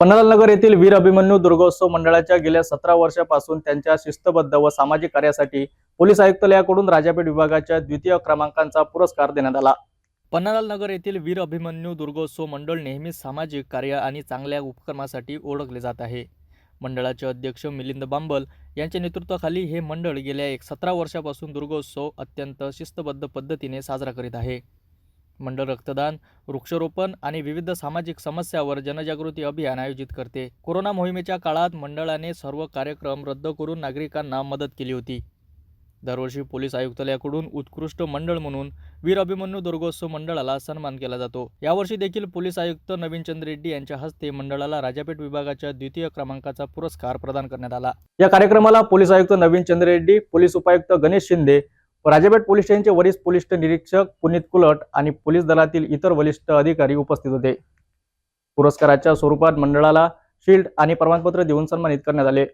पन्नाल नगर येथील वीर अभिमन्यू दुर्गोत्सव मंडळाच्या गेल्या सतरा वर्षापासून त्यांच्या शिस्तबद्ध व सामाजिक कार्यासाठी पोलीस आयुक्तालयाकडून राजापेठ विभागाच्या द्वितीय क्रमांकाचा पुरस्कार देण्यात आला. पन्नालाल नगर येथील वीर अभिमन्यू दुर्गोत्सव मंडळ नेहमीच सामाजिक कार्य आणि चांगल्या उपक्रमासाठी ओळखले जात आहे. मंडळाचे अध्यक्ष मिलिंद बांबल यांच्या नेतृत्वाखाली हे मंडळ गेल्या एक सतरा वर्षापासून दुर्गोत्सव अत्यंत शिस्तबद्ध पद्धतीने साजरा करीत आहे. मंडळ रक्तदान वृक्षारोपण आणि विविध सामाजिक समस्यावर जनजागृती अभियान आयोजित करते. कोरोना मोहिमेच्या काळात मंडळाने सर्व कार्यक्रम रद्द करून नागरिकांना मदत केली होती. दरवर्षी पोलीस आयुक्तालयाकडून उत्कृष्ट मंडळ म्हणून वीर अभिमन्यू दुर्गोत्सव मंडळाला सन्मान केला जातो. यावर्षी देखील पोलीस आयुक्त नवीन चंद्र रेड्डी यांच्या हस्ते मंडळाला राजापेठ विभागाच्या द्वितीय क्रमांकाचा पुरस्कार प्रदान करण्यात आला. या कार्यक्रमाला पोलीस आयुक्त नवीन चंद्र रेड्डी पोलीस उपायुक्त गणेश शिंदे राजापेठ पोलीस स्टेशनचे वरिष्ठ पोलीस निरीक्षक पुनीत कुलट आणि पोलीस दलातील इतर वरिष्ठ अधिकारी उपस्थित होते. पुरस्काराच्या स्वरूपात मंडळाला शील्ड आणि प्रमाणपत्र देऊन सन्मानित करण्यात आले.